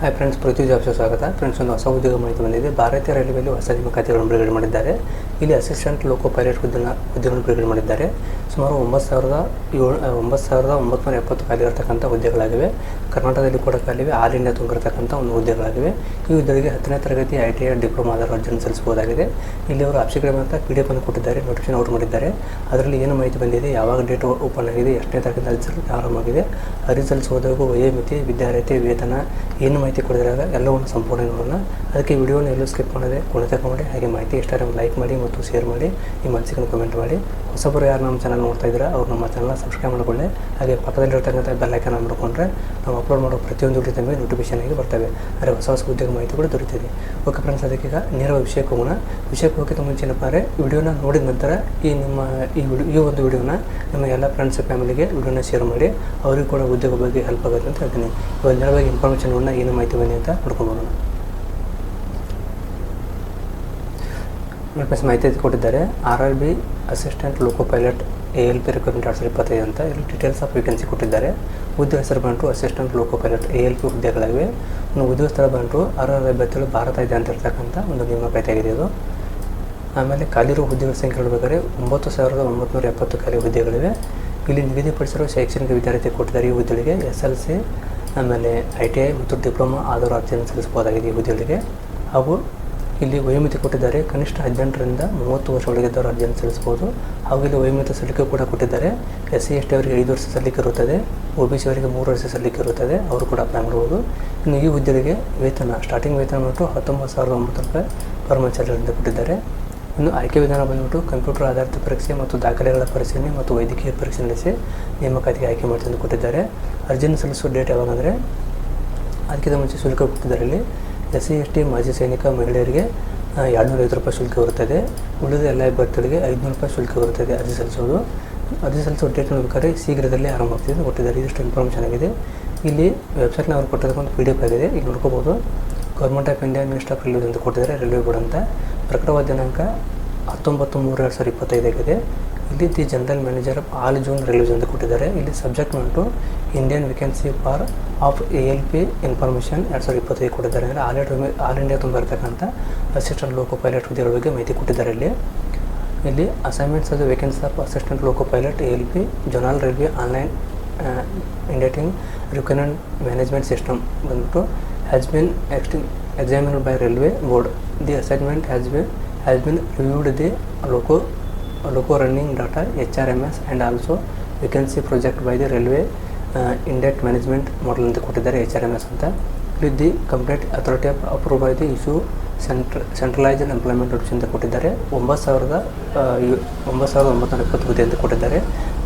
Hi friends Prithvi jobs ಸ್ವಾಗತ. Friends ಒಂದು ಹೊಸ ಉದ್ಯೋಗ ಮಾಹಿತಿ ಬಂದಿದೆ. ಭಾರತೀಯ ರೈಲ್ವೆಯಲ್ಲಿ ಹೊಸ ನೇಮಕಾತಿಗಳನ್ನು ಬಿಡುಗಡೆ ಮಾಡಿದ್ದಾರೆ. ಇಲ್ಲಿ ಅಸಿಸ್ಟೆಂಟ್ ಲೋಕೋ ಪೈಲಟ್ ಹುದ್ದೆನ ಹುದ್ದೆಗಳನ್ನು ಬಿಡುಗಡೆ ಮಾಡಿದ್ದಾರೆ. ಸುಮಾರು ಒಂಬತ್ತು ಸಾವಿರದ ಏಳು ಒಂಬತ್ತು ಸಾವಿರದ ಒಂಬತ್ತು ಎಪ್ಪತ್ತು ಖಾಲಿ ಇರತಕ್ಕಂಥ ಹುದ್ದೆಗಳಾಗಿವೆ ಕರ್ನಾಟಕದಲ್ಲಿ ಕೂಡ ಖಾಲಿವೆ. ಆಲ್ ಇಂಡಿಯಾ ತುಂಬಿರತಕ್ಕಂಥ ಒಂದು ಹುದ್ದೆಗಳಾಗಿವೆ ಈ ಹುದ್ದೆಗಳಿಗೆ ಹತ್ತನೇ ತರಗತಿ ಐ ಟಿ ಐ ಡಿಪ್ಲೊಮಾದ ಅರ್ಜಿಯನ್ನು ಸಲ್ಲಿಸಬಹುದಾಗಿದೆ. ಇಲ್ಲಿ ಅವರು ಆಪ್ಷನ್ಗಳ ಅಂತ ಪಿ ಡಿ ಎಫ್ ಅನ್ನು ಕೊಟ್ಟಿದ್ದಾರೆ ನೋಟಿಫಿಕೇಶನ್ ಔಟ್ ಮಾಡಿದ್ದಾರೆ. ಅದರಲ್ಲಿ ಏನು ಮಾಹಿತಿ ಬಂದಿದೆ, ಯಾವಾಗ ಡೇಟ್ ಓಪನ್ ಆಗಿದೆ, ಎಷ್ಟನೇ ತರಗತಿ ಅರ್ಜಿ ಆರಂಭವಾಗಿದೆ, ಅರ್ಜಿ ಸಲ್ಲಿಸುವುದಕ್ಕೂ ವಯೋಮಿತಿ ವಿದ್ಯಾರ್ಥಿ ವೇತನ, ಏನು ಕೊಡಿದಾಗ ಎಲ್ಲವನ್ನು ಸಂಪೂರ್ಣ ನೋಡೋಣ ಅದಕ್ಕೆ ವಿಡಿಯೋನ ಎಲ್ಲೂ ಸ್ಕಿಪ್ ಮಾಡದೆ ಕೊನೆತಕ ಮಾಡಿ ಹಾಗೆ ಮಾಹಿತಿ ಇಷ್ಟ ಲೈಕ್ ಮಾಡಿ ಮತ್ತು ಶೇರ್ ಮಾಡಿ, ನಿಮ್ಮ ಮನಸ್ಸಿಗೆ ಕಮೆಂಟ್ ಮಾಡಿ. ಹೊಸಬರು ಯಾರು ನಮ್ಮ ಚಾನಲ್ ನೋಡ್ತಾ ಇದ್ದೀರಾ, ಅವ್ರು ನಮ್ಮ ಚಾನಲ್ನ ಸಬ್ಸ್ಕ್ರೈಬ್ ಮಾಡಿಕೊಳ್ಳಿ. ಹಾಗೆ ಪಕ್ಕದಲ್ಲಿರ್ತಕ್ಕಂಥ ಬೆಲ್ ನೋಡಿಕೊಂಡ್ರೆ ನಾವು ಅಪ್ಲೋಡ್ ಮಾಡೋ ಪ್ರತಿಯೊಂದು ವಿಡಿಯೋ ತಮಗೆ ನೋಟಿಫಿಕೇಶನ್ ಆಗಿ ಬರ್ತವೆ. ಆದರೆ ಹೊಸ ಹೊಸ ಉದ್ಯೋಗ ಮಾಹಿತಿ ಕೂಡ ದೊರೀತಿದೆ. ಓಕೆ ಫ್ರೆಂಡ್ಸ್ ಈಗ ನೇರ ವಿಷಯಕ್ಕೆ ಹೋಗೋಣ. ವಿಷಯಕ್ಕೆ ಹೋಗೋಕ್ಕಿಂತ ಮುಂಚೆ ಏನಪ್ಪ ಅಂದರೆ, ವಿಡಿಯೋನ ನೋಡಿದ ನಂತರ ಈ ನಿಮ್ಮ ಈ ವಿಡಿಯೋ ಈ ಒಂದು ವಿಡಿಯೋನ ನಿಮ್ಮ ಎಲ್ಲ ಫ್ರೆಂಡ್ಸ್ ಫ್ಯಾಮಿಲಿಗೆ ವಿಡಿಯೋನ ಶೇರ್ ಮಾಡಿ, ಅವರಿಗೂ ಕೂಡ ಉದ್ಯೋಗ ಬಗ್ಗೆ ಹೆಲ್ಪ್ ಆಗುತ್ತೆ ಅಂತ ಹೇಳ್ತೀನಿ. ಇವಾಗ ನೇರವಾಗಿ ಇನ್ಫಾರ್ಮೇಷನ್ ಏನು ಮಾಹಿತಿ ಬನ್ನಿ ಅಂತ ನೋಡ್ಕೋಬೋದು ನೋಟಿಫಿಕೇಶನ್ ಮಾಹಿತಿ ಕೊಟ್ಟಿದ್ದಾರೆ. R R B assistant loco pilot A L P recruitment ಎರಡು ಸಾವಿರದ ಇಪ್ಪತ್ತೈದು ಅಂತ. ಇಲ್ಲಿ ಡೀಟೇಲ್ಸ್ ಆಫ್ ವೇಕೆನ್ಸಿ ಕೊಟ್ಟಿದ್ದಾರೆ. ಹುದ್ದೆ ಹೆಸರು ಬಂತು assistant loco pilot A L P ಹುದ್ದೆಗಳಿವೆ ಒಂದು ಹುದ್ದೆ ಸ್ಥಳ ಬಂತು ಆರ್ ಆರ್ ಅಭ್ಯರ್ಥಿಗಳು ಭಾರತ ಇದೆ ಅಂತ ಇರ್ತಕ್ಕಂಥ ಒಂದು ನೇಮಕಾತಿ ಆಗಿದೆ ಇದು. ಆಮೇಲೆ ಖಾಲಿರುವ ಹುದ್ದೆಗಳ ಸಂಖ್ಯೆ ಹೇಳಬೇಕಾದ್ರೆ ಒಂಬತ್ತು ಸಾವಿರದ ಒಂಬತ್ತು ಎಪ್ಪತ್ತು ಖಾಲಿ ಹುದ್ದೆಗಳಿವೆ. ಇಲ್ಲಿ ನಿಗದಿಪಡಿಸಿರುವ ಶೈಕ್ಷಣಿಕ ವಿದ್ಯಾರ್ಥಿ ಕೊಟ್ಟಿದ್ದಾರೆ ಈ ಹುದ್ದೆಗಳಿಗೆ ಎಸ್ ಎಲ್ ಸಿ ಆಮೇಲೆ ಐ ಟಿ ಐ ಮತ್ತು ಡಿಪ್ಲೊಮಾ ಆಧಾರ ಅರ್ಜಿಯನ್ನು ಸಲ್ಲಿಸಬಹುದಾಗಿದೆ ಈ ಹುದ್ದೆಗಳಿಗೆ ಹಾಗೂ ಇಲ್ಲಿ ವಯೋಮಿತಿ ಕೊಟ್ಟಿದ್ದಾರೆ. ಕನಿಷ್ಠ ಹದಿನೆಂಟರಿಂದ ಮೂವತ್ತು ವರ್ಷಗಳಿಗಿದ್ದವರು ಅರ್ಜಿಯನ್ನು ಸಲ್ಲಿಸಬಹುದು. ಹಾಗೂ ಇಲ್ಲಿ ವಯೋಮಿತಿ ಸಲ್ಲಿಕೆ ಕೂಡ ಕೊಟ್ಟಿದ್ದಾರೆ. ಎಸ್ ಸಿ ಎಸ್ ಟಿ ಅವರಿಗೆ ಐದು ವರ್ಷ ಸಲ್ಲಿಕೆ ಇರುತ್ತದೆ. ಒ ಬಿ ಸಿ ಅವರಿಗೆ ಮೂರು ವರ್ಷ ಸಲ್ಲಿಕೆ ಇರುತ್ತದೆ. ಅವರು ಕೂಡ ಅಪ್ಲೈ ಮಾಡ್ಬೋದು. ಇನ್ನು ಈ ಹುದ್ದೆಗಳಿಗೆ ವೇತನ, ಸ್ಟಾರ್ಟಿಂಗ್ ವೇತನ ಮತ್ತು ಹತ್ತೊಂಬತ್ತು ಸಾವಿರದ ಒಂಬತ್ತು ರೂಪಾಯಿ ಸ್ಯಾಲರಿ ಕೊಟ್ಟಿದ್ದಾರೆ. ಇನ್ನು ಆಯ್ಕೆ ವಿಧಾನ ಬಂದ್ಬಿಟ್ಟು ಕಂಪ್ಯೂಟರ್ ಆಧಾರಿತ ಪರೀಕ್ಷೆ ಮತ್ತು ದಾಖಲೆಗಳ ಪರಿಶೀಲನೆ ಮತ್ತು ವೈದ್ಯಕೀಯ ಪರೀಕ್ಷೆ ನಡೆಸಿ ನೇಮಕಾತಿಗೆ ಆಯ್ಕೆ ಮಾಡ್ತೀನಿ ಅಂತ ಕೊಟ್ಟಿದ್ದಾರೆ. ಅರ್ಜಿಯನ್ನು ಸಲ್ಲಿಸುವ ಡೇಟ್ ಯಾವಾಗ ಅಂದರೆ ಅದಕ್ಕಿಂತ ಮುಂಚೆ ಶುಲ್ಕ ಕೊಟ್ಟಿದ್ದಾರೆ ಇಲ್ಲಿ ಎಸ್ ಸಿ ಎಸ್ ಟಿ, ಮಾಜಿ ಸೈನಿಕ, ಮಹಿಳೆಯರಿಗೆ ಎರಡುನೂರ ಐವತ್ತು ರೂಪಾಯಿ ಶುಲ್ಕ ಬರುತ್ತದೆ. ಉಳಿದ ಎಲ್ಲ ಅಭ್ಯರ್ಥಿಗಳಿಗೆ ಐದುನೂರು ರೂಪಾಯಿ ಶುಲ್ಕ ಬರುತ್ತದೆ ಅರ್ಜಿ ಸಲ್ಲಿಸೋದು ಅರ್ಜಿ ಸಲ್ಲಿಸೋ ಡೇಟ್ ನೋಡ್ಬೇಕಾದ್ರೆ ಶೀಘ್ರದಲ್ಲೇ ಆರಂಭ ಅಂತ ಕೊಟ್ಟಿದ್ದಾರೆ. ಇದಿಷ್ಟು ಇನ್ಫಾರ್ಮೇಷನ್ ಆಗಿದೆ. ಇಲ್ಲಿ ವೆಬ್ಸೈಟ್ನ ಅವ್ರು ಕೊಟ್ಟಿದ್ದಕ್ಕೊಂದು ಪಿ ಡಿ ಎಫ್ ಆಗಿದೆ. ಈಗ ನೋಡ್ಕೋಬೋದು. Government of India minister of railway ಅಂತ ಕೊಟ್ಟಿದ್ದಾರೆ. ರೈಲ್ವೆ ಬೋರ್ಡ್ ಅಂತ. ಪ್ರಕಟವಾದ ದಿನಾಂಕ ಹತ್ತೊಂಬತ್ತು ಮೂರು ಎರಡು ಸಾವಿರದ ಇಪ್ಪತ್ತೈದಾಗಿದೆ ಇಲ್ಲಿ the general manager of all June railways ಅಂತ ಕೊಟ್ಟಿದ್ದಾರೆ. ಇಲ್ಲಿ subject ಬಂಟು Indian vacancy for of A L P information ಎರಡು ಸಾವಿರದ ಇಪ್ಪತ್ತೈದು ಕೊಟ್ಟಿದ್ದಾರೆ. ಅಂದರೆ ಆಲ್ ಇಂಡಿಯಾ ಆಲ್ ಇಂಡಿಯಾ ತುಂಬ ಇರತಕ್ಕಂಥ ಅಸಿಸ್ಟೆಂಟ್ ಲೋಕೋ ಪೈಲಟ್ ಹುದ್ದೆಗಳ ಬಗ್ಗೆ ಮಾಹಿತಿ ಕೊಟ್ಟಿದ್ದಾರೆ ಇಲ್ಲಿ. ಇಲ್ಲಿ ಅಸೈನ್ಮೆಂಟ್ಸ್ ಅದು vacancy of assistant loco pilot A L P zonal railway online initiating recruitment management system ಬಂದ್ಬಿಟ್ಟು has been examined by railway board the assignment has been has been reviewed the loco loco running data hrms and also vacancy project by the railway uh, index management model ಅಂತ ಕೊಟ್ಟಿದ್ದಾರೆ H R M S ಅಂತ with the complete authority of approve by the issue central centralized employment notice ಅಂತ ಕೊಟ್ಟಿದ್ದಾರೆ ಒಂಬತ್ತು ಸಾವಿರದ ಒಂಬತ್ತು ಸಾವಿರದ ಒಂಬತ್ತು ಎಪ್ಪತ್ತು ಹುದ್ದೆ ಅಂತ ಕೊಟ್ಟಿದ್ದಾರೆ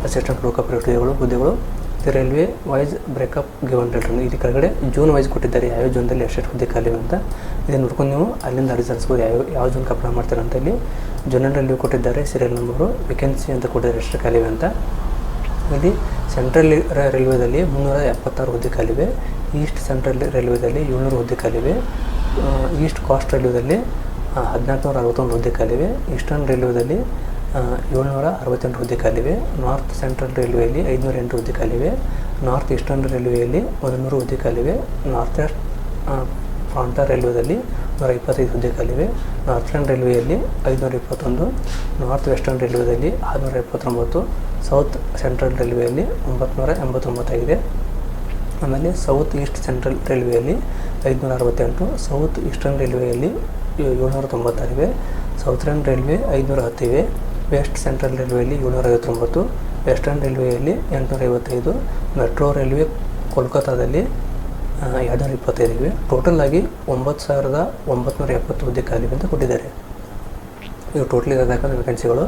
ಅಸಿಸ್ಟೆಂಟ್ ಲೋಕ ಹುದ್ದೆಗಳು ಹುದ್ದೆಗಳು the railway wise breakup given return. ಇದು ಕೆಳಗಡೆ ಜೂನ್ ವೈಸ್ ಕೊಟ್ಟಿದ್ದಾರೆ, ಯಾವ ಜೂನ್ದಲ್ಲಿ ಎಷ್ಟೆಷ್ಟು ಹುದ್ದೆ ಖಾಲಿ ಅಂತ. ಇದನ್ನು ನೋಡ್ಕೊಂಡು ನೀವು ಅಲ್ಲಿಂದ ಅರ್ಜಿ ಯಾವ ಯಾವ ಜೂನ್ ಅಪ್ಲೈ ಮಾಡ್ತಾರೆ ಅಂತ ಇಲ್ಲಿ ರೈಲ್ವೆ ಕೊಟ್ಟಿದ್ದಾರೆ ಸೀರಿಯಲ್ ನಂಬರು ವೇಕೆನ್ಸಿ ಅಂತ ಕೊಟ್ಟಿದ್ದಾರೆ, ಎಷ್ಟು ಖಾಲಿವೆ ಅಂತ. ಇಲ್ಲಿ ಸೆಂಟ್ರಲ್ ರೈಲ್ವೆದಲ್ಲಿ ಮುನ್ನೂರ ಎಪ್ಪತ್ತಾರು ಹುದ್ದೆ ಖಾಲಿವೆ ಈಸ್ಟ್ ಸೆಂಟ್ರಲ್ ರೈಲ್ವೆದಲ್ಲಿ ಏಳ್ನೂರು ಹುದ್ದೆ ಖಾಲಿವೆ ಈಸ್ಟ್ ಕಾಸ್ಟ್ ರೈಲ್ವೆದಲ್ಲಿ ಹದಿನಾಲ್ಕು ನೂರ ಅರವತ್ತೊಂದು ಹುದ್ದೆ ಖಾಲಿವೆ ಈಸ್ಟರ್ನ್ ರೈಲ್ವೆದಲ್ಲಿ ಏಳ್ನೂರ ಅರವತ್ತೆಂಟು ಹುದ್ದೆ ಖಾಲಿವೆ ನಾರ್ತ್ ಸೆಂಟ್ರಲ್ ರೈಲ್ವೆಯಲ್ಲಿ ಐದುನೂರ ಎಂಟು ಹುದ್ದೆ ಖಾಲಿವೆ ನಾರ್ತ್ ಈಸ್ಟರ್ನ್ ರೈಲ್ವೆಯಲ್ಲಿ ಒಂದು ನೂರು ಹುದ್ದೆ ಖಾಲಿವೆ ನಾರ್ತ್ ವೆಸ್ಟ್ ಫ್ರಾಂಟರ್ ರೈಲ್ವೆದಲ್ಲಿ ನೂರ ಇಪ್ಪತ್ತೈದು ಹುದ್ದೆ ಖಾಲಿವೆ ನಾರ್ಥರ್ನ್ ರೈಲ್ವೆಯಲ್ಲಿ ಐದುನೂರ ಇಪ್ಪತ್ತೊಂದು. ನಾರ್ತ್ ವೆಸ್ಟರ್ನ್ ರೈಲ್ವೆದಲ್ಲಿ ಆರುನೂರ ಎಪ್ಪತ್ತೊಂಬತ್ತು. ಸೌತ್ ಸೆಂಟ್ರಲ್ ರೈಲ್ವೆಯಲ್ಲಿ ಒಂಬತ್ತು ಎಂಬತ್ತೊಂಬತ್ತಾಗಿದೆ. ಆಮೇಲೆ ಸೌತ್ ಈಸ್ಟ್ ಸೆಂಟ್ರಲ್ ರೈಲ್ವೆಯಲ್ಲಿ ಐದುನೂರ ಅರವತ್ತೆಂಟು. ಸೌತ್ ಈಸ್ಟರ್ನ್ ರೈಲ್ವೆಯಲ್ಲಿ ಏಳ್ನೂರ ತೊಂಬತ್ತಾರಿವೆ. ಸೌತ್ರನ್ ರೈಲ್ವೆ ಐದುನೂರ ಹತ್ತಿವೆ. ವೆಸ್ಟ್ ಸೆಂಟ್ರಲ್ ರೈಲ್ವೆಯಲ್ಲಿ ಏಳ್ನೂರ ಐವತ್ತೊಂಬತ್ತು ವೆಸ್ಟರ್ನ್ ರೈಲ್ವೆಯಲ್ಲಿ ಎಂಟುನೂರ ಐವತ್ತೈದು ಮೆಟ್ರೋ ರೈಲ್ವೆ ಕೋಲ್ಕತ್ತಾದಲ್ಲಿ ಎರಡುನೂರ ಇಪ್ಪತ್ತೈದು ಇವೆ ಟೋಟಲ್ ಆಗಿ ಒಂಬತ್ತು ಸಾವಿರದ ಒಂಬತ್ತು ಎಪ್ಪತ್ತು ಹುದ್ದೆ ಅಂತ ಕೊಟ್ಟಿದ್ದಾರೆ. ಇವು ಟೋಟಲ್ ಇರತಕ್ಕಂಥ ವೇಕೆನ್ಸಿಗಳು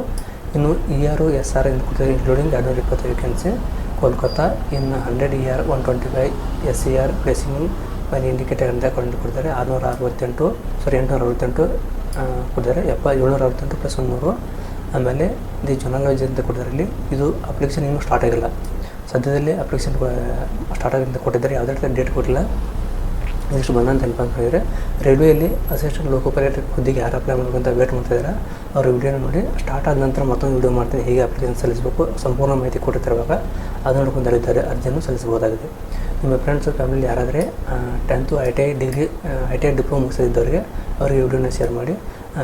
ಇನ್ನು ಇ ಆರ್ ಎಸ್ ಆರ್ ಎಂದು ಕೊಟ್ಟಿದ್ದಾರೆ ಇನ್ಕ್ಲೂಡಿಂಗ್ ಎರಡುನೂರ ಇಪ್ಪತ್ತು ವೇಕೆನ್ಸಿ ಕೋಲ್ಕತ್ತಾ, ಇನ್ನು hundred E R one twenty five S C R placing money indicator ಅಂತ ಕೊಂಡು ಕೊಡ್ತಾರೆ ಆರುನೂರ ಅರವತ್ತೆಂಟು ಸಾರಿ ಎಂಟುನೂರ ಅರವತ್ತೆಂಟು ಕೊಟ್ಟಿದ್ದಾರೆ. ಎಪ್ಪ ಏಳ್ನೂರ ಅರವತ್ತೆಂಟು ಪ್ಲಸ್ ಒಂದುನೂರು. ಆಮೇಲೆ ದಿ ವೈಸ್ ಅಂತ ಕೊಟ್ಟಿದ್ದಾರೆ ಇಲ್ಲಿ ಇದು ಅಪ್ಲಿಕೇಶನ್ ಇನ್ನೂ ಸ್ಟಾರ್ಟ್ ಆಗಿಲ್ಲ. ಸದ್ಯದಲ್ಲೇ ಅಪ್ಲಿಕೇಶನ್ ಸ್ಟಾರ್ಟ್ ಆಗಿಂದ ಕೊಟ್ಟಿದ್ದಾರೆ. ಯಾವುದೇ ರೀತಿ ಡೇಟ್ ಕೊಟ್ಟಿಲ್ಲ. ಇಷ್ಟು ಬಂದಂತ ಅಂತ ಹೇಳಿದರೆ, ರೈಲ್ವೆಯಲ್ಲಿ ಅಸಿಸ್ಟೆಂಟ್ ಲೋಕೋ ಪೈಲಟ್ ಹುದ್ದೆಗೆ ಯಾರು ಅಪ್ಲೈ ಮಾಡಬೇಕಂತ ವೇಟ್ ಮಾಡ್ತಿದ್ದಾರೆ ಅವ್ರ ವಿಡಿಯೋನ ನೋಡಿ ಸ್ಟಾರ್ಟ್ ಆದ ನಂತರ ಮತ್ತೊಂದು ವಿಡಿಯೋ ಮಾಡ್ತೀನಿ. ಹೇಗೆ ಅಪ್ಲಿಕೇಶನ್ ಸಲ್ಲಿಸಬೇಕು? ಸಂಪೂರ್ಣ ಮಾಹಿತಿ ಕೊಟ್ಟಿರ್ತಿರುವಾಗ ಅದು ನೋಡ್ಕೊಂಡು ಹೇಳಿದ್ದಾರೆ ಅರ್ಜಿಯನ್ನು ಸಲ್ಲಿಸಬಹುದಾಗಿದೆ. ನಿಮ್ಮ ಫ್ರೆಂಡ್ಸು ಫ್ಯಾಮಿಲಿ ಯಾರಾದರೆ tenth I T I degree I T I diploma ಮುಗಿಸಿದ್ದವರಿಗೆ, ಅವರಿಗೆ ವಿಡಿಯೋನ ಶೇರ್ ಮಾಡಿ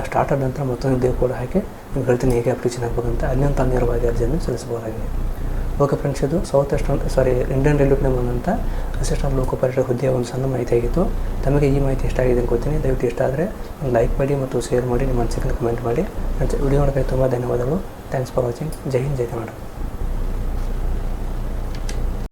ಸ್ಟಾರ್ಟ್ ಆದ ನಂತರ ಮತ್ತೊಂದು ವಿಡಿಯೋ ಕೂಡ ಹಾಕಿ ನಿಮ್ಗೆ ಹೇಗೆ ಹೇಗೆ ಅಪ್ಲಿಕೇಶನ್ ಅಂತ ಅಲ್ಲಿಂದ ನೇರವಾಗಿ ಅರ್ಜಿಯನ್ನು ಸಲ್ಲಿಸಬಹುದಾಗಿದೆ. ಓಕೆ ಫ್ರೆಂಡ್ಸ್ ಇದು south western sorry Indian railway ಬಂದಂಥ ಅಸಿಸ್ಟೆಂಟ್ ಲೋಕೋ ಪೈಲಟ್ ಹುದ್ದೆಯ ಒಂದು ಸಣ್ಣ ಮಾಹಿತಿ ಆಗಿತ್ತು. ತಮಗೆ ಈ ಮಾಹಿತಿ ಇಷ್ಟ ಆಗಿದೆ ಅನ್ಕೋತೀನಿ ದಯವಿಟ್ಟು ಇಷ್ಟ ಆದರೆ ಲೈಕ್ ಮಾಡಿ ಮತ್ತು ಶೇರ್ ಮಾಡಿ, ನಿಮ್ಮ ಮನಸ್ಸಿಗೆ ಕಮೆಂಟ್ ಮಾಡಿ. ವಿಡಿಯೋ ನೋಡೋಕ್ಕೆ ತುಂಬ ಧನ್ಯವಾದಗಳು. ಥ್ಯಾಂಕ್ಸ್ ಫಾರ್ ವಾಚಿಂಗ್ ಜೈ ಹಿಂದ್, ಜೈ ಕರ್ನಾಟಕ.